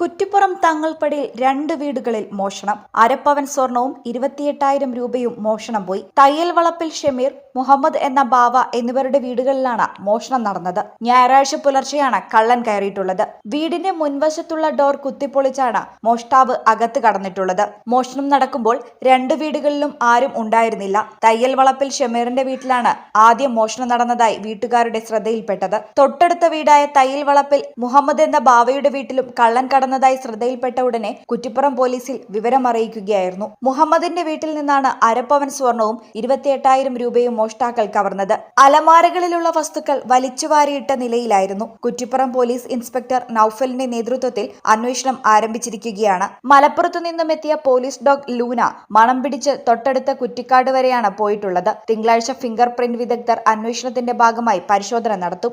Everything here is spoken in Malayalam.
കുറ്റിപ്പുറം തങ്ങൾപ്പടിയിൽ രണ്ട് വീടുകളിൽ മോഷണം. അരപ്പവൻ സ്വർണവും ഇരുപത്തിയെട്ടായിരം രൂപയും മോഷണം പോയി. തയ്യൽ വളപ്പിൽ ഷമീർ മുഹമ്മദ് എന്ന ബാവ എന്നിവരുടെ വീടുകളിലാണ് മോഷണം നടന്നത്. ഞായറാഴ്ച പുലർച്ചെയാണ് കള്ളൻ കയറിയിട്ടുള്ളത്. വീടിന്റെ മുൻവശത്തുള്ള ഡോർ കുത്തിപ്പൊളിച്ചാണ് മോഷ്ടാവ് അകത്ത് കടന്നിട്ടുള്ളത്. മോഷണം നടക്കുമ്പോൾ രണ്ട് വീടുകളിലും ആരും ഉണ്ടായിരുന്നില്ല. തയ്യൽ വളപ്പിൽ ഷമീറിന്റെ വീട്ടിലാണ് ആദ്യം മോഷണം നടന്നതായി വീട്ടുകാരുടെ ശ്രദ്ധയിൽപ്പെട്ടത്. തൊട്ടടുത്ത വീടായ തയ്യൽ വളപ്പിൽ മുഹമ്മദ് എന്ന ബാവയുടെ വീട്ടിലും കള്ളൻ കടന്നതായി ശ്രദ്ധയിൽപ്പെട്ട ഉടനെ കുറ്റിപ്പുറം പോലീസിൽ വിവരം അറിയിക്കുകയായിരുന്നു. മുഹമ്മദിന്റെ വീട്ടിൽ നിന്നാണ് അരപ്പവൻ സ്വർണവും ഇരുപത്തിയെട്ടായിരം രൂപയും മോഷ്ടാക്കൾ കവർന്നത്. അലമാരകളിലുള്ള വസ്തുക്കൾ വലിച്ചുവാരിയിട്ട നിലയിലായിരുന്നു. കുറ്റിപ്പുറം പോലീസ് ഇൻസ്പെക്ടർ നൌഫലിന്റെ നേതൃത്വത്തിൽ അന്വേഷണം ആരംഭിച്ചിരിക്കുകയാണ്. മലപ്പുറത്തു നിന്നും എത്തിയ പോലീസ് ഡോഗ് ലൂന മണം പിടിച്ച് തൊട്ടടുത്ത കുറ്റിക്കാട് വരെയാണ് പോയിട്ടുള്ളത്. തിങ്കളാഴ്ച ഫിംഗർ പ്രിന്റ് വിദഗ്ധർ അന്വേഷണത്തിന്റെ ഭാഗമായി പരിശോധന നടത്തും.